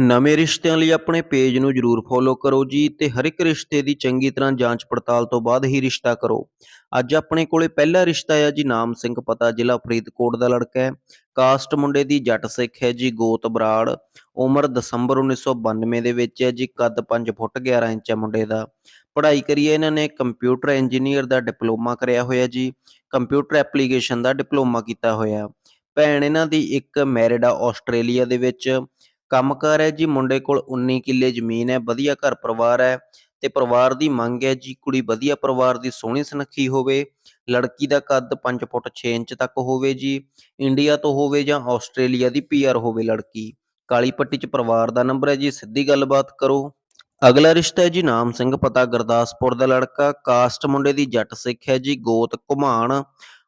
ਨਵੇਂ ਰਿਸ਼ਤਿਆਂ ਲਈ ਆਪਣੇ ਪੇਜ ਨੂੰ ਜਰੂਰ ਫੋਲੋ ਕਰੋ ਜੀ ਤੇ ਹਰ ਇੱਕ ਰਿਸ਼ਤੇ ਦੀ ਚੰਗੀ ਤਰ੍ਹਾਂ ਜਾਂਚ ਪੜਤਾਲ ਤੋਂ ਬਾਅਦ ਹੀ ਰਿਸ਼ਤਾ ਕਰੋ। ਅੱਜ ਆਪਣੇ ਕੋਲੇ ਪਹਿਲਾ ਰਿਸ਼ਤਾ ਹੈ ਜੀ, ਨਾਮ ਸਿੰਘ ਪਤਾ, ਜ਼ਿਲ੍ਹਾ ਫਰੀਦਕੋਟ ਦਾ ਲੜਕਾ ਹੈ। ਕਾਸਟ ਮੁੰਡੇ ਦੀ ਜੱਟ ਸਿੱਖ ਹੈ ਜੀ, ਗੋਤ ਬਰਾੜ। ਉਮਰ ਦਸੰਬਰ 1992 ਦੇ ਵਿੱਚ ਹੈ ਜੀ, ਕੱਦ 5 ਫੁੱਟ 11 ਇੰਚ ਹੈ ਮੁੰਡੇ ਦਾ। ਪੜ੍ਹਾਈ ਕਰੀ ਹੈ ਇਹਨਾਂ ਨੇ, ਕੰਪਿਊਟਰ ਇੰਜੀਨੀਅਰ ਦਾ ਡਿਪਲੋਮਾ ਕਰਿਆ ਹੋਇਆ ਜੀ, ਕੰਪਿਊਟਰ ਐਪਲੀਕੇਸ਼ਨ ਦਾ ਡਿਪਲੋਮਾ ਕੀਤਾ ਹੋਇਆ। ਭੈਣ ਇਹਨਾਂ ਦੀ ਇੱਕ ਮੈਰਿਡ ਆ, ਆਸਟ੍ਰੇਲੀਆ ਦੇ ਵਿੱਚ। ਕੰਮਕਾਰ ਹੈ ਜੀ, ਮੁੰਡੇ ਕੋਲ 19 ਕਿੱਲੇ ਜ਼ਮੀਨ ਹੈ, ਵਧੀਆ ਘਰ ਪਰਿਵਾਰ ਹੈ ਤੇ ਪਰਿਵਾਰ ਦੀ ਮੰਗ ਹੈ ਜੀ, ਕੁੜੀ ਵਧੀਆ ਪਰਿਵਾਰ ਦੀ ਸੋਹਣੀ ਸੁਨੱਖੀ ਹੋਵੇ, ਲੜਕੀ ਦਾ ਕੱਦ 5 ਫੁੱਟ 6 ਇੰਚ ਤੱਕ ਹੋਵੇ ਜੀ, ਇੰਡੀਆ ਤੋਂ ਹੋਵੇ ਜਾਂ ਆਸਟ੍ਰੇਲੀਆ ਦੀ ਪੀਆਰ ਹੋਵੇ ਲੜਕੀ, ਕਾਲੀ ਪੱਟੀ 'ਚ ਪਰਿਵਾਰ ਦਾ ਨੰਬਰ ਹੈ ਜੀ, ਸਿੱਧੀ ਗੱਲਬਾਤ ਕਰੋ। ਅਗਲਾ ਰਿਸ਼ਤਾ ਹੈ ਜੀ, ਨਾਮ ਸਿੰਘ ਪਤਾ, ਗੁਰਦਾਸਪੁਰ ਦਾ ਲੜਕਾ, ਕਾਸਟ ਮੁੰਡੇ ਦੀ ਜੱਟ ਸਿੱਖ ਹੈ ਜੀ, ਗੋਤ ਘੁਮਾਣ,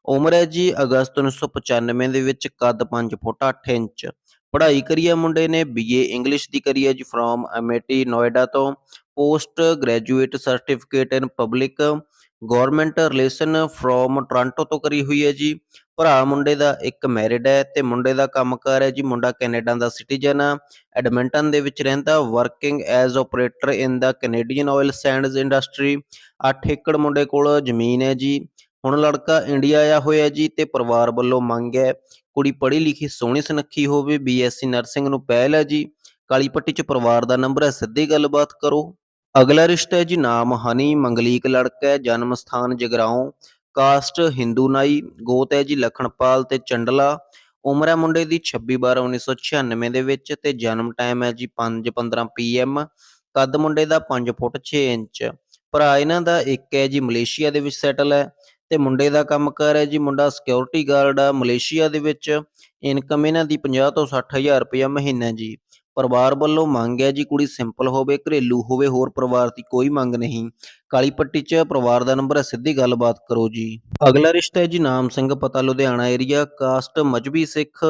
ਉਮਰ ਹੈ ਜੀ, ਅਗਸਤ 1995 ਦੇ ਵਿੱਚ ਕੱਦ 5 ਫੁੱਟ 8 ਇੰਚ। ਪੜ੍ਹਾਈ ਕਰੀ ਹੈ ਮੁੰਡੇ ਨੇ ਬੀਏ ਇੰਗਲਿਸ਼ ਦੀ ਕਰੀ ਹੈ ਜੀ ਫਰੋਮ ਐਮਆਈਟੀ ਨੋਇਡਾ ਤੋਂ। Post graduate certificate in public government relation from Toronto ਤੋਂ ਕਰੀ ਹੋਈ ਹੈ ਜੀ। ਭਰਾ ਮੁੰਡੇ ਦਾ ਇੱਕ ਮੈਰਿਡ ਹੈ ਤੇ ਮੁੰਡੇ ਦਾ ਕੰਮਕਾਰ ਹੈ ਜੀ, ਮੁੰਡਾ ਕੈਨੇਡਾ ਦਾ ਸਿਟੀਜ਼ਨ ਆ। ਐਡਮਿੰਟਨ ਦੇ ਵਿੱਚ ਰਹਿੰਦਾ working as operator in the Canadian oil sands industry 8 ਏਕੜ ਮੁੰਡੇ ਕੋਲ ਜ਼ਮੀਨ ਹੈ ਜੀ। ਹੁਣ ਲੜਕਾ ਇੰਡੀਆ ਆਇਆ ਹੋਇਆ ਜੀ ਤੇ ਪਰਿਵਾਰ ਵੱਲੋਂ ਮੰਗ ਹੈ ਕੁੜੀ ਪੜ੍ਹੀ ਲਿਖੀ ਸੋਹਣੀ ਸੁਨੱਖੀ ਹੋਵੇ ਬੀਐਸਸੀ ਨਰਸਿੰਗ ਨੂੰ ਪਹਿਲ ਹੈ ਜੀ। ਕਾਲੀ ਪੱਟੀ 'ਚ ਪਰਿਵਾਰ ਦਾ ਨੰਬਰ ਹੈ, ਸਿੱਧੀ ਗੱਲਬਾਤ ਕਰੋ। ਅਗਲਾ ਰਿਸ਼ਤਾ ਹੈ ਜੀ, ਨਾਮ ਹਨੀ, ਮੰਗਲੀਕ ਲੜਕਾ ਹੈ, ਜਨਮ ਸਥਾਨ ਜਗਰਾਉਂ। ਕਾਸਟ ਹਿੰਦੂ ਨਾਈ, ਗੋਤ ਹੈ ਜੀ, ਲਖਣਪਾਲ ਤੇ ਚੰਡਲਾ। ਉਮਰ ਹੈ ਮੁੰਡੇ ਦੀ 26 12 1996 ਦੇ ਵਿੱਚ ਤੇ ਜਨਮ ਟਾਈਮ ਹੈ ਜੀ 5 15 ਪੀਐਮ ਕੱਦ ਮੁੰਡੇ ਦਾ 5 ਫੁੱਟ 6 ਇੰਚ। ਭਰਾ ਇਹਨਾਂ ਦਾ ਇੱਕ ਹੈ ਜੀ, ਮਲੇਸ਼ੀਆ ਦੇ ਵਿੱਚ ਸੈਟਲ ਹੈ। ਤੇ ਮੁੰਡੇ ਦਾ ਕੰਮ ਕਰ ਹੈ ਜੀ, ਮੁੰਡਾ ਸਿਕਿਉਰਿਟੀ ਗਾਰਡ ਆ, ਮਲੇਸ਼ੀਆ ਦੇ ਵਿੱਚ। ਇਨਕਮ ਇਹਨਾਂ ਦੀ 50 ਤੋਂ 60 ਹਜ਼ਾਰ ਰੁਪਇਆ ਮਹੀਨਾ ਜੀ। ਪਰਿਵਾਰ ਵੱਲੋਂ ਮੰਗ ਹੈ ਜੀ, ਕੁੜੀ ਸਿੰਪਲ ਹੋਵੇ, ਘਰੇਲੂ ਹੋਵੇ, ਹੋਰ ਪਰਿਵਾਰ ਦੀ ਕੋਈ ਮੰਗ ਨਹੀਂ। ਕਾਲੀ ਪੱਟੀ 'ਚ ਪਰਿਵਾਰ ਦਾ ਨੰਬਰ ਹੈ, ਸਿੱਧੀ ਗੱਲਬਾਤ ਕਰੋ ਜੀ। ਅਗਲਾ ਰਿਸ਼ਤਾ ਹੈ ਜੀ, ਨਾਮ ਸਿੰਘ, ਪਤਾ ਲੁਧਿਆਣਾ ਏਰੀਆ ਕਾਸਟ ਮਜਬੀ ਸਿੱਖ।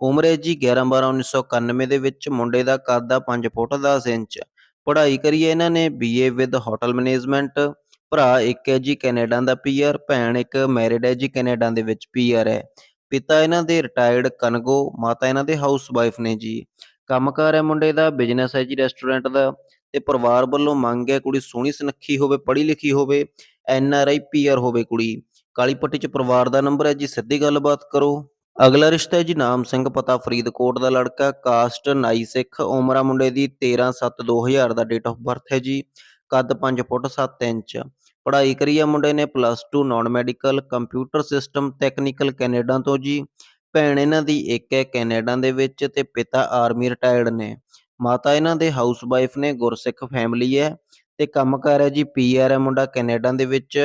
ਉਮਰ ਹੈ ਜੀ 11 12 1991 ਦੇ ਵਿੱਚ, ਮੁੰਡੇ ਦਾ ਕੱਦ ਆ 5 ਫੁੱਟ 10 ਇੰਚ। ਪੜ੍ਹਾਈ ਕਰੀ ਹੈ ਇਹਨਾਂ ਨੇ ਬੀਏ ਵਿਦ ਹੋਟਲ ਮੈਨੇਜਮੈਂਟ ਭਰਾ ਇੱਕ ਹੈ ਜੀ ਕੈਨੇਡਾ ਦਾ ਪੀਆਰ, ਭੈਣ ਇੱਕ ਮੈਰਿਡ ਹੈ ਜੀ ਕੈਨੇਡਾ ਦੇ ਵਿੱਚ ਪੀਆਰ ਹੈ। ਪਿਤਾ ਇਹਨਾਂ ਦੇ ਰਿਟਾਇਰਡ ਕਨਗੋ ਮਾਤਾ ਇਹਨਾਂ ਦੇ ਹਾਊਸ ਵਾਈਫ ਨੇ ਜੀ। ਕੰਮਕਾਰ ਹੈ ਮੁੰਡੇ ਦਾ ਬਿਜ਼ਨਸ ਹੈ ਜੀ ਰੈਸਟੋਰੈਂਟ ਦਾ ਤੇ ਪਰਿਵਾਰ ਵੱਲੋਂ ਮੰਗ ਹੈ ਕੁੜੀ ਸੋਹਣੀ ਸੁਨੱਖੀ ਹੋਵੇ, ਪੜ੍ਹੀ ਲਿਖੀ ਹੋਵੇ, ਐਨ ਆਰ ਆਈ, ਪੀਆਰ ਹੋਵੇ ਕੁੜੀ। ਕਾਲੀ ਪੱਟੀ 'ਚ ਪਰਿਵਾਰ ਦਾ ਨੰਬਰ ਹੈ ਜੀ, ਸਿੱਧੀ ਗੱਲਬਾਤ ਕਰੋ। ਅਗਲਾ ਰਿਸ਼ਤਾ ਹੈ ਜੀ ਨਾਮ ਸਿੰਘ ਪਤਾ, ਫਰੀਦਕੋਟ ਦਾ ਲੜਕਾ, ਕਾਸਟ ਨਾਈ ਸਿੱਖ, ਉਮਰਾ ਮੁੰਡੇ ਦੀ 13 7 2000 ਦਾ ਡੇਟ ਆਫ ਬਰਥ ਹੈ ਜੀ। ਕੱਦ 5 ਫੁੱਟ 7 ਇੰਚ। ਪੜ੍ਹਾਈ ਕਰੀ ਹੈ ਮੁੰਡੇ ਨੇ plus 2 non medical, computer system, technical Canada ਤੋਂ ਜੀ। ਭੈਣ ਇਹਨਾਂ ਦੀ ਇੱਕ ਹੈ ਕੈਨੇਡਾ ਦੇ ਵਿੱਚ ਤੇ ਪਿਤਾ ਆਰਮੀ ਰਿਟਾਇਰਡ ਨੇ। ਮਾਤਾ ਇਹਨਾਂ ਦੇ ਹਾਊਸ ਵਾਈਫ ਨੇ, ਗੁਰਸਿੱਖ ਫੈਮਿਲੀ ਹੈ ਤੇ ਕੰਮ ਕੰਮਕਾਰ ਹੈ ਜੀ ਪੀਆਰ ਹੈ ਮੁੰਡਾ ਕੈਨੇਡਾ ਦੇ ਵਿੱਚ,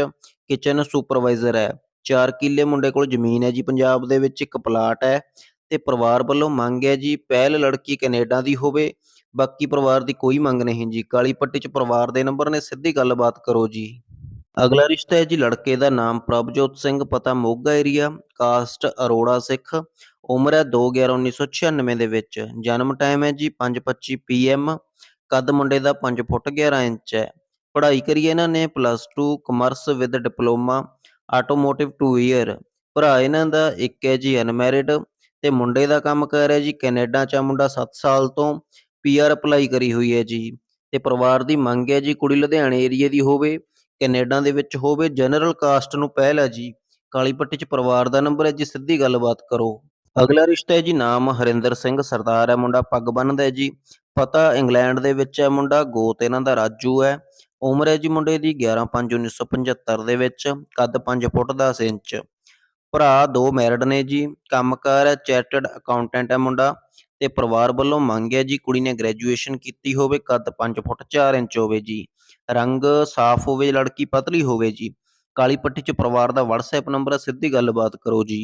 ਕਿਚਨ ਸੁਪਰਵਾਈਜ਼ਰ ਹੈ। 4 ਕਿੱਲੇ ਮੁੰਡੇ ਕੋਲ ਜ਼ਮੀਨ ਹੈ ਜੀ ਪੰਜਾਬ ਦੇ ਵਿੱਚ, ਇੱਕ ਪਲਾਟ ਹੈ ਤੇ ਪਰਿਵਾਰ ਵੱਲੋਂ ਮੰਗ ਹੈ ਜੀ, ਪਹਿਲ ਲੜਕੀ ਕੈਨੇਡਾ ਦੀ ਹੋਵੇ ਬਾਕੀ ਪਰਿਵਾਰ ਦੀ ਕੋਈ ਮੰਗ ਨਹੀਂ ਜੀ। ਕਾਲੀ ਪੱਟੀ 'ਚ ਪਰਿਵਾਰ ਦੇ ਨੰਬਰ ਨੇ ਸਿੱਧੀ ਗੱਲਬਾਤ ਕਰੋ ਜੀ। ਅਗਲਾ ਰਿਸ਼ਤਾ ਹੈ ਜੀ ਲੜਕੇ ਦਾ ਨਾਮ ਪ੍ਰਭਜੋਤ ਸਿੰਘ, ਪਤਾ ਮੋਗਾ ਏਰੀਆ ਕਾਸਟ ਅਰੋੜਾ ਸਿੱਖ, ਉਮਰ ਹੈ 2/11/1996 ਦੇ ਵਿੱਚ। ਜਨਮ ਟਾਈਮ ਹੈ ਜੀ 5:25 ਪੀਐਮ ਕੱਦ ਮੁੰਡੇ ਦਾ 5 ਫੁੱਟ 11 ਇੰਚ ਹੈ। ਪੜ੍ਹਾਈ ਕਰੀ ਇਹਨਾਂ ਨੇ plus 2 commerce with diploma automotive 2 year ਭਰਾ ਇਹਨਾਂ ਦਾ ਇੱਕ ਹੈ ਜੀ ਅਨਮੈਰਿਡ ਤੇ ਮੁੰਡੇ ਦਾ ਕੰਮ ਕਰ ਰਿਹਾ ਜੀ ਕੈਨੇਡਾ 'ਚ ਮੁੰਡਾ 7 ਸਾਲ ਤੋਂ। ਪੀਆਰ ਅਪਲਾਈ ਕਰੀ ਹੋਈ ਹੈ ਜੀ। ਤੇ ਪਰਿਵਾਰ ਦੀ ਮੰਗ ਹੈ ਜੀ ਕੁੜੀ ਲੁਧਿਆਣੇ ਏਰੀਏ ਦੀ ਹੋਵੇ, ਕੈਨੇਡਾ ਦੇ ਵਿੱਚ ਹੋਵੇ ਜਨਰਲ ਕਾਸਟ ਨੂੰ ਪਹਿਲ ਹੈ ਜੀ। ਕਾਲੀ ਪੱਟੀ 'ਚ ਪਰਿਵਾਰ ਦਾ ਨੰਬਰ ਹੈ ਜੀ, ਸਿੱਧੀ ਗੱਲਬਾਤ ਕਰੋ। ਅਗਲਾ ਰਿਸ਼ਤਾ ਹੈ ਜੀ, ਨਾਮ ਹਰਿੰਦਰ ਸਿੰਘ, ਸਰਦਾਰ ਹੈ, ਮੁੰਡਾ ਪੱਗ ਬੰਨਦਾ ਹੈ ਜੀ। ਪਤਾ ਇੰਗਲੈਂਡ ਦੇ ਵਿੱਚ ਹੈ ਮੁੰਡਾ, ਗੋਤ ਇਹਨਾਂ ਦਾ ਰਾਜੂ ਹੈ। ਉਮਰ ਹੈ ਜੀ ਮੁੰਡੇ ਦੀ 11/5/1975 ਦੇ ਵਿੱਚ, ਕੱਦ 5 ਫੁੱਟ 10 ਇੰਚ। ਭਰਾ ਦੋ ਮੈਰਿਡ ਨੇ ਜੀ, ਕੰਮਕਾਰ ਹੈ ਚੈਰਟਡ ਅਕਾਊਂਟੈਂਟ ਹੈ ਮੁੰਡਾ। ਤੇ ਪਰਿਵਾਰ ਵੱਲੋਂ ਮੰਗ ਹੈ ਜੀ ਕੁੜੀ ਨੇ ਗ੍ਰੈਜੂਏਸ਼ਨ ਕੀਤੀ ਹੋਵੇ, ਕੱਦ 5 ਫੁੱਟ 4 ਇੰਚ ਹੋਵੇ ਜੀ, ਰੰਗ ਸਾਫ਼ ਹੋਵੇ, ਲੜਕੀ ਪਤਲੀ ਹੋਵੇ ਜੀ, ਕਾਲੀ ਪੱਟੀ 'ਚ ਪਰਿਵਾਰ ਦਾ WhatsApp ਨੰਬਰ ਹੈ ਸਿੱਧੀ ਗੱਲਬਾਤ ਕਰੋ ਜੀ।